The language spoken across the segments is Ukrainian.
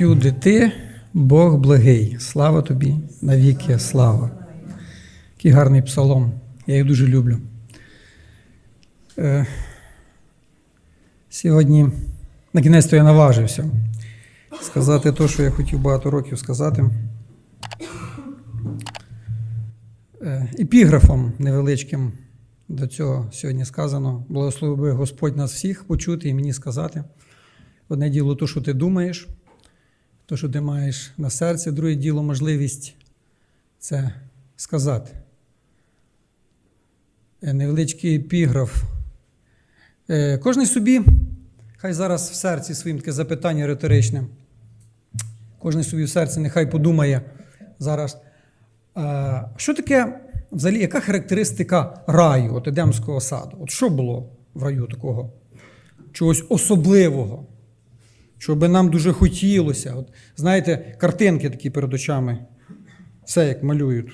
Всюди ти, Бог благий. Слава тобі, навіки слава. Який гарний псалом. Я їх дуже люблю. Е, сьогодні, на кінець то я наважився сказати те, що я хотів багато років сказати. Е, епіграфом невеличким до цього сьогодні сказано. Благослови Господь нас всіх почути і мені сказати. Одне діло, то, що ти думаєш, то, що ти маєш на серці, друге діло, можливість це сказати. Е, Невеличкий епіграф. Е, Кожний собі, хай зараз в серці своїм таке запитання риторичне. Кожен собі в серці нехай подумає зараз, що таке, взагалі, яка характеристика раю, от Едемського саду? От що було в раю такого? Чогось особливого, що би нам дуже хотілося. От, знаєте, картинки такі перед очами, все як малюють.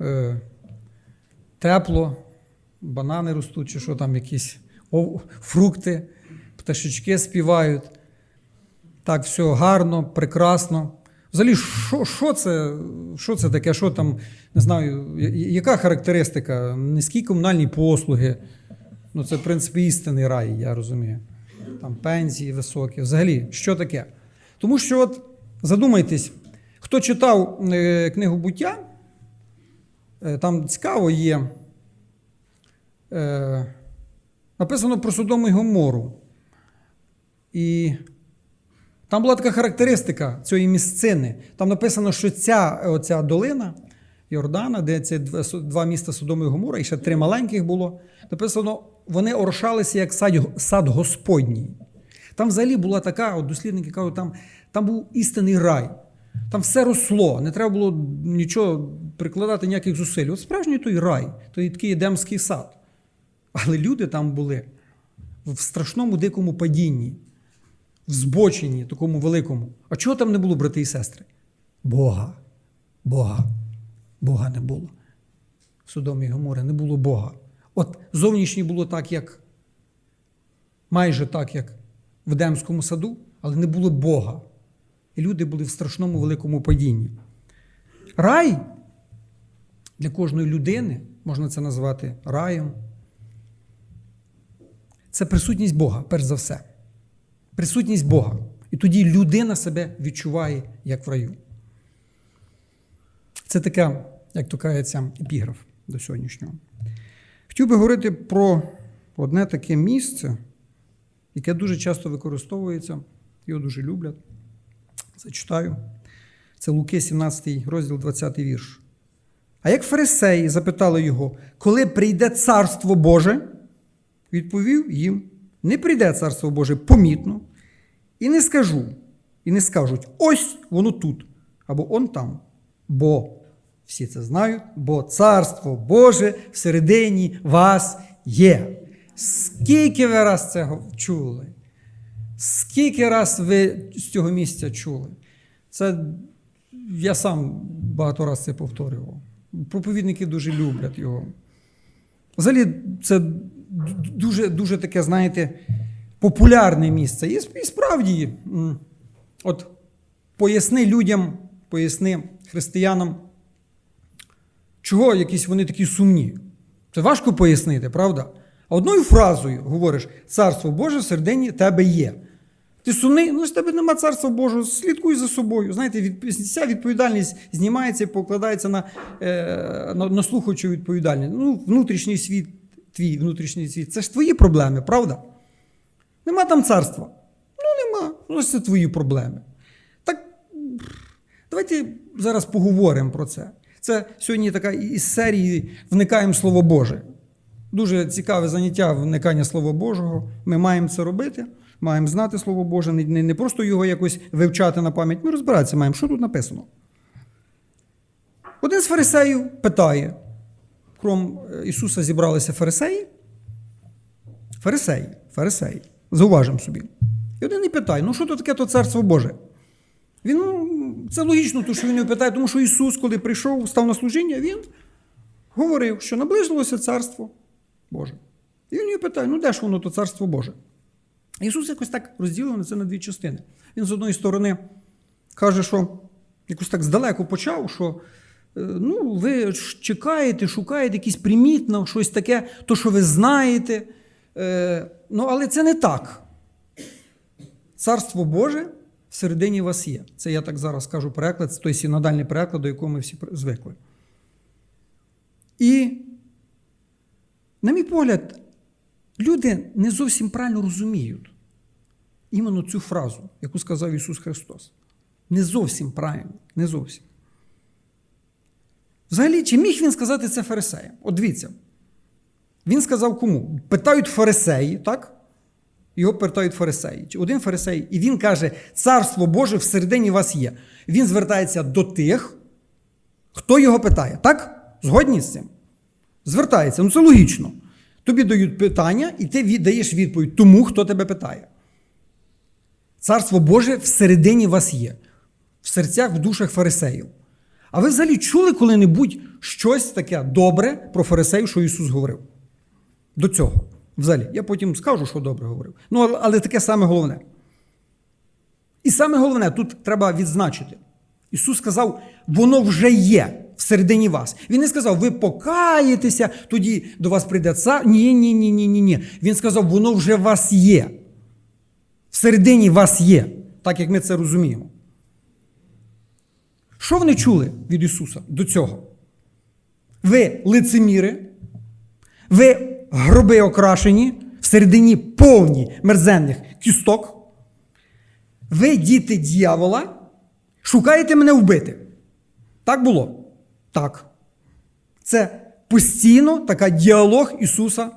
Е, тепло, банани ростуть, чи що там якісь о, фрукти, пташечки співають. Так, все гарно, прекрасно. Взагалі, що, що, це, що це таке? Що там, не знаю, яка характеристика? Низькі комунальні послуги. Ну, це, в принципі, істинний рай, я розумію. Там пенсії високі. Взагалі, що таке? Тому що, от, задумайтесь, хто читав е, книгу буття, е, там цікаво є. Е, написано про Содому і Гомору. І там була така характеристика цієї місцини. Там написано, що ця оця долина Йордана, де ці два, міста Содому і Гомора, і ще три маленьких було. Написано, вони орошалися як сад, сад Господній. Там взагалі була така, от дослідники кажуть, там, там був істинний рай. Там все росло, не треба було нічого прикладати, ніяких зусиль. От справжній той рай, той такий едемський сад. Але люди там були в страшному дикому падінні в збоченні такому великому. А чого там не було, брати і сестри? Бога. Бога. Бога не було. В Содомі і не було Бога. От зовнішнє було так, як майже так, як в Едемському саду, але не було Бога. І люди були в страшному великому падінні. Рай для кожної людини, можна це назвати раєм, це присутність Бога, перш за все присутність Бога. І тоді людина себе відчуває як в раю. Це таке, як то кажеться, епіграф до сьогоднішнього. Хотів би говорити про одне таке місце, яке дуже часто використовується, його дуже люблять. Зачитаю. Це Луки, 17 розділ, 20 вірш. А як фарисеї запитали його, коли прийде царство Боже, відповів їм: не прийде царство Боже помітно, і не скажу, і не скажуть, ось воно тут, або он там. Бо всі це знають, бо царство Боже всередині вас є. Скільки ви раз це чули? Скільки раз ви з цього місця чули? Це я сам багато разів це повторював. Проповідники дуже люблять його. Взагалі, це дуже, дуже таке, знаєте, популярне місце. І справді, от поясни людям, поясни християнам, чого якісь вони такі сумні. Це важко пояснити, правда? А одною фразою говориш: Царство Боже всередині тебе є. Ти сумний, ну з тебе нема царства Божого, слідкуй за собою. Знаєте, від, ця відповідальність знімається і покладається на, е, на, на слухачу відповідальність. Ну, внутрішній світ, твій внутрішній світ, це ж твої проблеми, правда? Нема там царства. Ну, нема. Ну, це твої проблеми. Так давайте зараз поговоримо про це. Це сьогодні така із серії Вникаємо Слово Боже. Дуже цікаве заняття вникання Слова Божого. Ми маємо це робити, маємо знати Слово Боже, не, не, просто його якось вивчати на пам'ять. Ми розбиратися маємо, що тут написано. Один з фарисеїв питає: крім е, Ісуса зібралися фарисеї. Фарисеї, фарисеї. Зауважимо собі. І один і питає: ну що то таке то царство Боже? Він, ну, це логічно, то, що він його питає, тому що Ісус, коли прийшов, став на служіння, він говорив, що наблизилося царство Боже. І він його питає: ну де ж воно то царство Боже? Ісус якось так розділив на це на дві частини. Він з одної сторони каже, що якось так здалеку почав, що е, ну, ви чекаєте, шукаєте якісь примітно, щось таке, то, що ви знаєте. Е, Ну, але це не так. Царство Боже всередині вас є. Це я так зараз кажу переклад, той синодальний переклад, до якого ми всі звикли. І, на мій погляд, люди не зовсім правильно розуміють іменно цю фразу, яку сказав Ісус Христос. Не зовсім правильно, не зовсім. Взагалі, чи міг він сказати це фарисеям? От дивіться. Він сказав кому? Питають фарисеї, так? Його питають фарисеї. Один фарисей, і він каже: Царство Боже всередині вас є. Він звертається до тих, хто його питає. Так? Згодні з цим? Звертається. Ну це логічно. Тобі дають питання, і ти даєш відповідь тому, хто тебе питає. Царство Боже всередині вас є, в серцях, в душах фарисеїв. А ви взагалі чули коли-небудь щось таке добре про фарисеїв, що Ісус говорив? До цього. Взагалі. Я потім скажу, що добре говорив. Ну, але- таке саме головне. І саме головне, тут треба відзначити. Ісус сказав, воно вже є всередині вас. Він не сказав, ви покаєтеся, тоді до вас прийде цар. Ні, ні, ні, ні, ні, ні. Він сказав, воно вже в вас є. Всередині вас є, так як ми це розуміємо. Що вони чули від Ісуса до цього? Ви лицеміри, ви гроби окрашені, всередині повні мерзенних кісток. Ви, діти дьявола, шукаєте мене вбити. Так було? Так. Це постійно така діалог Ісуса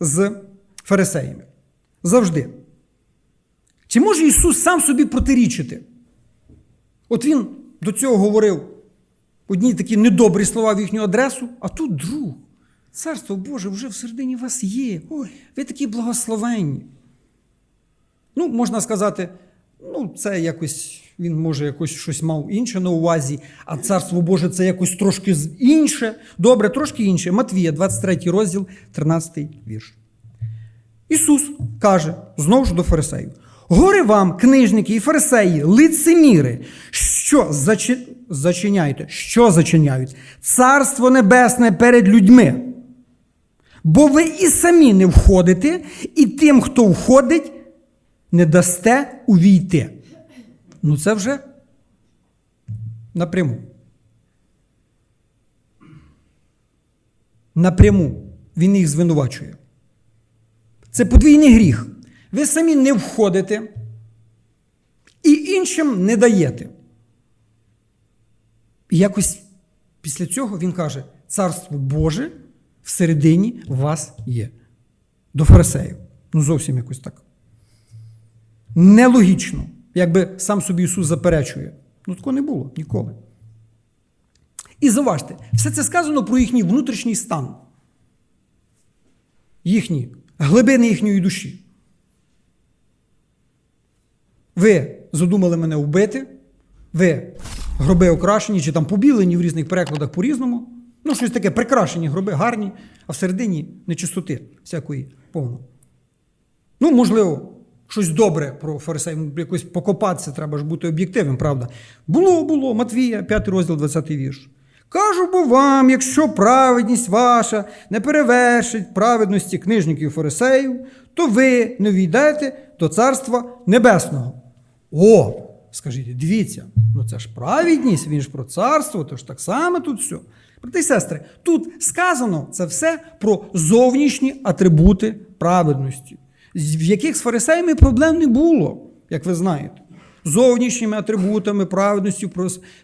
з фарисеями. Завжди. Чи може Ісус сам собі протирічити? От Він до цього говорив одні такі недобрі слова в їхню адресу, а тут друг. Царство Боже вже всередині вас є. Ой, ви такі благословенні. Ну, можна сказати, ну, це якось він може якось щось мав інше на увазі, а царство Боже це якось трошки інше. Добре, трошки інше. Матвія, 23 розділ, 13 вірш. Ісус каже знову ж до фарисеїв: Горе вам, книжники і фарисеї, лицеміри, що зачиняєте? Що зачиняють? Царство Небесне перед людьми. Бо ви і самі не входите, і тим, хто входить, не дасте увійти. Ну, це вже напряму. Напряму він їх звинувачує. Це подвійний гріх. Ви самі не входите і іншим не даєте. І якось після цього він каже: Царство Боже всередині вас є. До фарисеїв. Ну, зовсім якось так. Нелогічно, якби сам собі Ісус заперечує. Ну, такого не було ніколи. І заважте, все це сказано про їхній внутрішній стан, їхні глибини їхньої душі. Ви задумали мене вбити, ви гроби окрашені чи там побілені в різних перекладах по-різному. Ну, щось таке прикрашені гроби, гарні, а всередині нечистоти всякої повно. Ну, можливо, щось добре про фарисеїв, якось покопатися, треба ж бути об'єктивним, правда? Було, було, Матвія, 5 розділ, 20 вірш. Кажу бо вам, якщо праведність ваша не перевершить праведності книжників фарисеїв, то ви не війдете до Царства Небесного. О, скажіть, дивіться, ну це ж праведність, він ж про царство, то ж так само тут все. Брати і сестри, тут сказано це все про зовнішні атрибути праведності, в яких з фарисеями проблем не було, як ви знаєте. Зовнішніми атрибутами праведності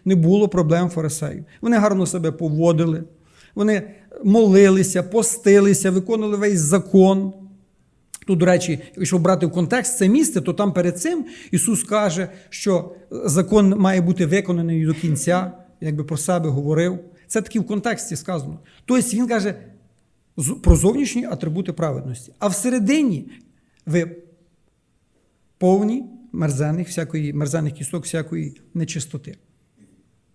не було проблем фарисеїв. Вони гарно себе поводили, вони молилися, постилися, виконували весь закон. Тут, до речі, якщо брати в контекст це місце, то там перед цим Ісус каже, що закон має бути виконаний до кінця, якби про себе говорив. Це таки в контексті сказано. Тобто він каже про зовнішні атрибути праведності. А всередині ви повні мерзених, всякої, мерзених кісток, всякої нечистоти.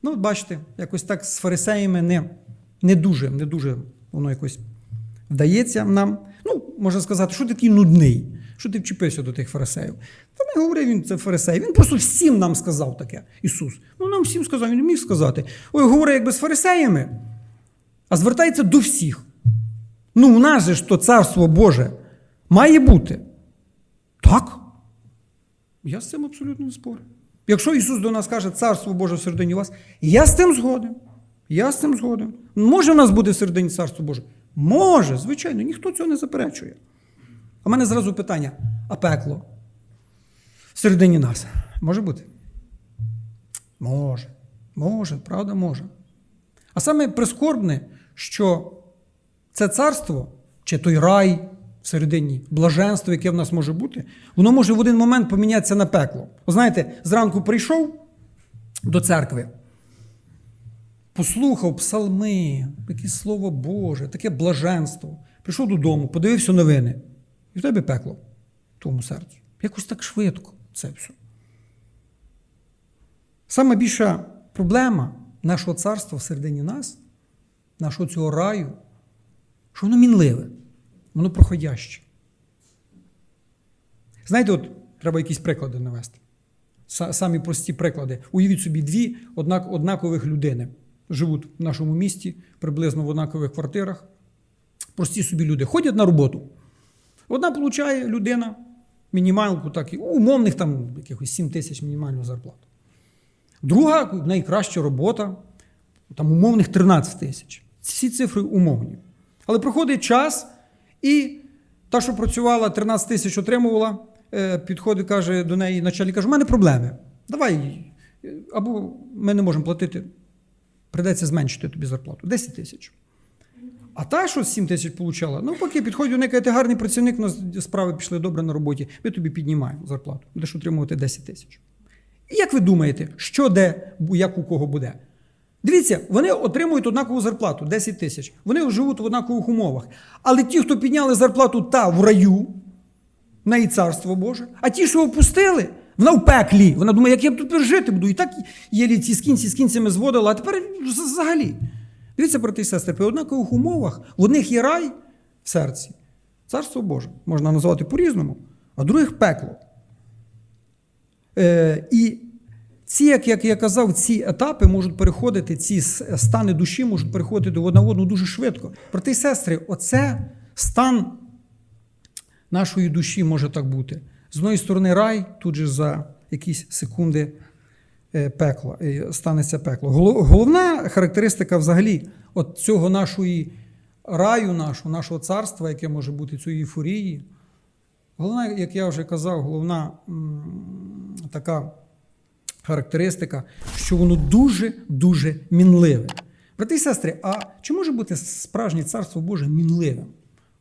Ну, от бачите, якось так з фарисеями не, не дуже, не дуже воно якось вдається нам. Ну, можна сказати, що такий нудний. Що ти вчепився до тих фарисеїв? Та не говорив він це фарисей. Він просто всім нам сказав таке, Ісус. Ну нам всім сказав, він міг сказати. Ой, говорить якби з фарисеями, а звертається до всіх. Ну, у нас же ж то царство Боже має бути. Так. Я з цим абсолютно не спорю. Якщо Ісус до нас каже, царство Боже всередині вас, я з тим згоден. Я з цим згоден. Може в нас бути всередині царство Боже? Може, звичайно, ніхто цього не заперечує. В мене зразу питання: а пекло? Всередині нас. Може бути? Може. Може, правда, може. А саме прискорбне, що це царство, чи той рай всередині, блаженство, яке в нас може бути, воно може в один момент помінятися на пекло. Ви знаєте, зранку прийшов до церкви, послухав псалми, якесь слово Боже, таке блаженство. Прийшов додому, подивився новини, і в тебе пекло в твоєму серці. Якось так швидко це все. Саме більша проблема нашого царства всередині нас, нашого цього раю, що воно мінливе, воно проходяще. Знаєте, от треба якісь приклади навести. Самі прості приклади. Уявіть собі дві однак, однакових людини. Живуть в нашому місті, приблизно в однакових квартирах. Прості собі люди ходять на роботу. Одна получає людина мінімалку, так умовних там якихось 7 тисяч мінімальну зарплату. Друга найкраща робота, там умовних 13 тисяч. Всі цифри умовні. Але проходить час, і та, що працювала, 13 тисяч отримувала, е, підходить, каже до неї начальник, каже, у мене проблеми. Давай, е, або ми не можемо платити, придеться зменшити тобі зарплату. 10 тисяч. А та, що 7 тисяч получала, ну поки неї, каже, ти гарний працівник, у нас справи пішли добре на роботі, ми тобі піднімаємо зарплату, будеш отримувати 10 тисяч. І як ви думаєте, що де, як у кого буде? Дивіться, вони отримують однакову зарплату 10 тисяч. Вони живуть в однакових умовах. Але ті, хто підняли зарплату та в раю, в неї царство Боже, а ті, що опустили, вона в пеклі. Вона думає, як я тут жити буду. І так єлі ці з кінці з кінцями зводила, а тепер взагалі. Дивіться, брати і сестри, при однакових умовах в одних є рай в серці. Царство Боже. Можна назвати по-різному, а в других пекло. Е, і ці, як, як я казав, ці етапи можуть переходити, ці стани душі можуть переходити одна в одну дуже швидко. Брати і сестри, оце стан нашої душі може так бути. З однієї сторони, рай, тут же за якісь секунди пекло, е, станеться пекло. Головна характеристика взагалі от цього нашої раю, нашого, нашого царства, яке може бути цієї ейфорії, головна, як я вже казав, головна така характеристика, що воно дуже-дуже мінливе. Брати і сестри, а чи може бути справжнє царство Боже мінливим?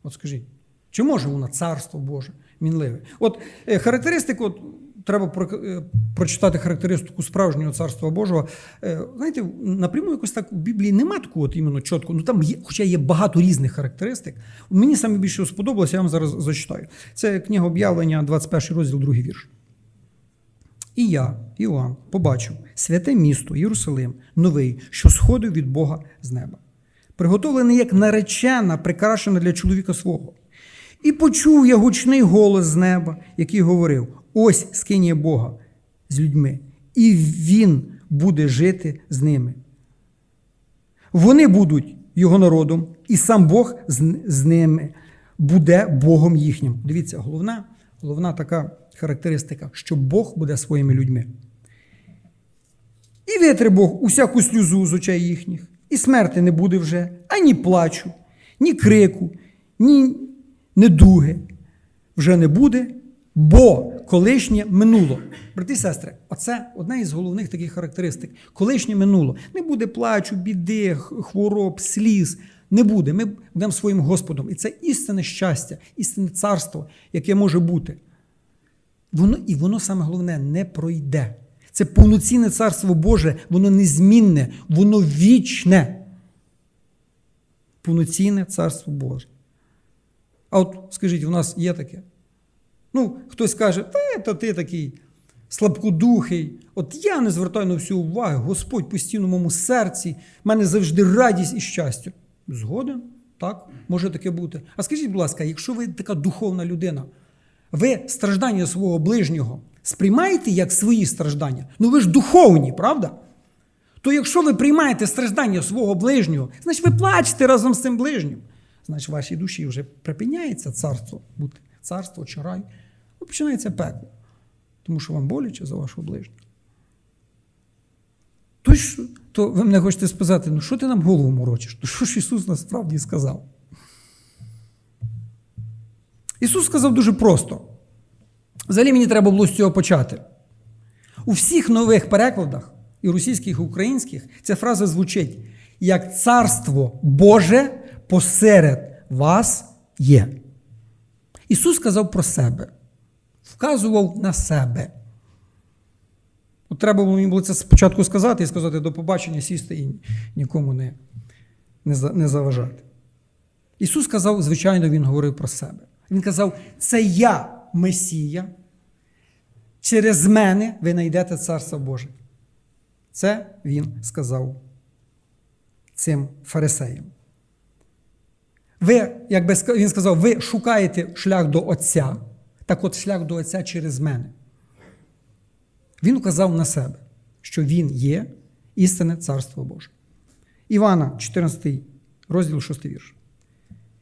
От скажіть, чи може воно царство Боже мінливе? От е, характеристику, от, треба про, е, прочитати характеристику справжнього царства Божого. Е, знаєте, напряму якось так в Біблії нема такого от іменно чітко. Ну там є, хоча є багато різних характеристик. Мені саме більше сподобалося, я вам зараз зачитаю. Це книга об'явлення, 21 розділ, другий вірш. І я, Іоанн, побачив святе місто Єрусалим, новий, що сходив від Бога з неба, приготовлений як наречена, прикрашена для чоловіка свого. І почув я гучний голос з неба, який говорив: ось скинє Бога з людьми, і Він буде жити з ними. Вони будуть його народом, і сам Бог з ними буде Богом їхнім. Дивіться, головна, головна така характеристика, що Бог буде своїми людьми. І витре Бог усяку сльозу з очей їхніх, і смерти не буде вже, ані плачу, ні крику, ні недуги вже не буде, бо колишнє минуло. Брати і сестри, оце одна із головних таких характеристик. Колишнє минуло. Не буде плачу, біди, хвороб, сліз. Не буде. Ми будемо своїм Господом. І це істинне щастя, істинне царство, яке може бути. Воно, і воно саме головне не пройде. Це повноцінне царство Боже, воно незмінне, воно вічне. Повноцінне царство Боже. А от скажіть, у нас є таке? Ну, хтось каже, та то ти такий слабкодухий. От я не звертаю на всю увагу, Господь постійно в моєму серці, в мене завжди радість і щастя. Згоден? Так, може таке бути. А скажіть, будь ласка, якщо ви така духовна людина, ви страждання свого ближнього сприймаєте як свої страждання? Ну ви ж духовні, правда? То якщо ви приймаєте страждання свого ближнього, значить ви плачете разом з цим ближнім. Значить, вашій душі вже припиняється царство бути, царство чи рай. Ну, починається пекло. Тому що вам боляче за вашого ближнього. То, що, то ви мене хочете сказати, ну що ти нам голову морочиш? То що ж Ісус насправді сказав? Ісус сказав дуже просто. Взагалі мені треба було з цього почати. У всіх нових перекладах, і російських, і українських, ця фраза звучить як царство Боже посеред вас є. Ісус сказав про себе, вказував на себе. От треба було мені було це спочатку сказати і сказати до побачення, сісти і нікому не, не, за- не заважати. Ісус сказав, звичайно, Він говорив про себе. Він казав: це я Месія, через мене ви знайдете Царство Боже. Це Він сказав цим фарисеям. Ви, як би він сказав, ви шукаєте шлях до Отця, так от шлях до Отця через мене. Він указав на себе, що Він є істинне Царство Боже. Івана, 14 розділ 6 вірш.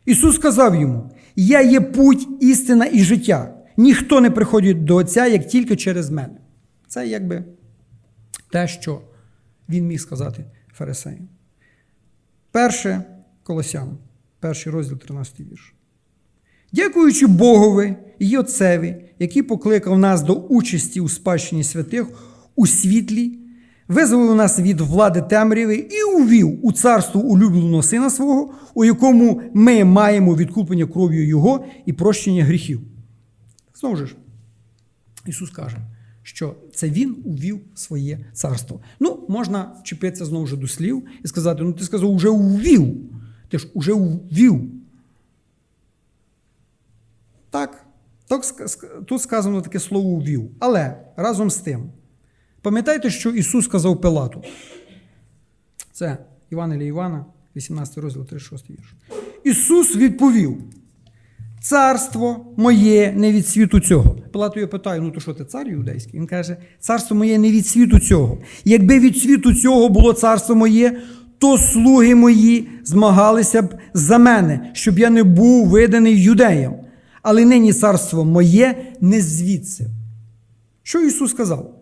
Ісус сказав йому: Я є путь, істина і життя. Ніхто не приходить до Отця, як тільки через мене. Це якби те, що він міг сказати фарисеям. Перше Колосян, перший розділ 13 вірш. Дякуючи Богові і Отцеві, який покликав нас до участі у спадщині святих у світлі, визволив нас від влади темряви і увів у царство улюбленого сина свого, у якому ми маємо відкуплення кров'ю Його і прощення гріхів. Знову ж, Ісус каже, що це Він увів своє царство. Ну, можна вчепитися знову ж до слів і сказати: ну ти сказав, уже увів. Ти ж уже увів. Так, тут сказано таке слово увів. Але разом з тим, пам'ятайте, що Ісус сказав Пилату. Це Івангелія Івана, 18 розділ, 36 вірш. Ісус відповів: Царство моє не від світу цього. Пилат його питає: ну то що ти цар юдейський? Він каже: Царство моє не від світу цього. Якби від світу цього було царство моє, то слуги мої змагалися б за мене, щоб я не був виданий юдеям. Але нині царство моє не звідси. Що Ісус сказав?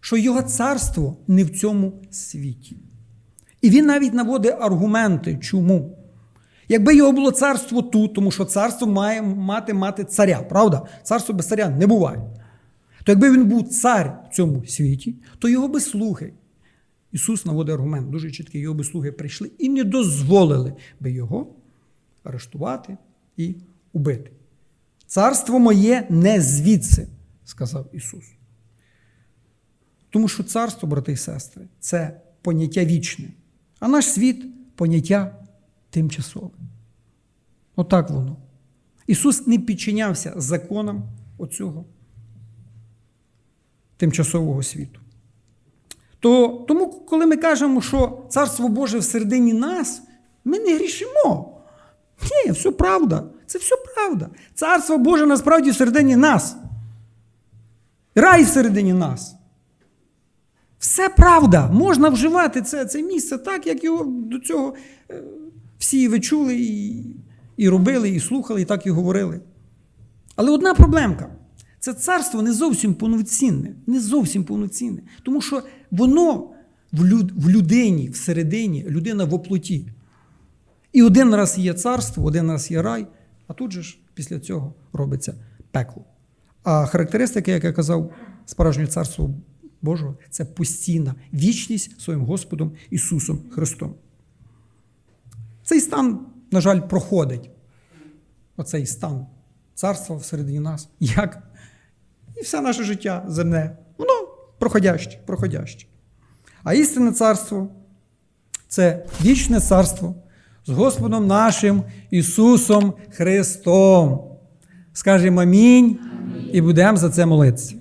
Що Його царство не в цьому світі. І він навіть наводить аргументи, чому. Якби його було царство тут, тому що царство має мати мати царя, правда? Царство без царя не буває. То якби він був цар в цьому світі, то його би слуги. Ісус наводить аргумент дуже чіткий, його би слуги прийшли і не дозволили би його арештувати і убити. Царство моє не звідси, сказав Ісус. Тому що царство, брати і сестри, це поняття вічне, а наш світ поняття тимчасове. Отак воно. Ісус не підчинявся законам оцього тимчасового світу. То, тому, коли ми кажемо, що Царство Боже всередині нас, ми не грішимо. Ні, все правда. Це все правда. Царство Боже насправді всередині нас. Рай всередині нас. Все правда. Можна вживати це, це місце так, як його до цього е, всі ви чули і, і робили, і слухали, і так і говорили. Але одна проблемка. Це царство не зовсім повноцінне. Не зовсім повноцінне. Тому що воно в, люд, в людині, всередині, людина в оплоті. І один раз є царство, один раз є рай, а тут же ж після цього робиться пекло. А характеристики, як я казав, справжнього царства Божого це постійна вічність своїм Господом Ісусом Христом. Цей стан, на жаль, проходить. Оцей стан царства всередині нас, як і все наше життя земне. Воно проходяще, проходяще. А істинне царство це вічне царство з Господом нашим Ісусом Христом. Скажемо амінь і будемо за це молитися.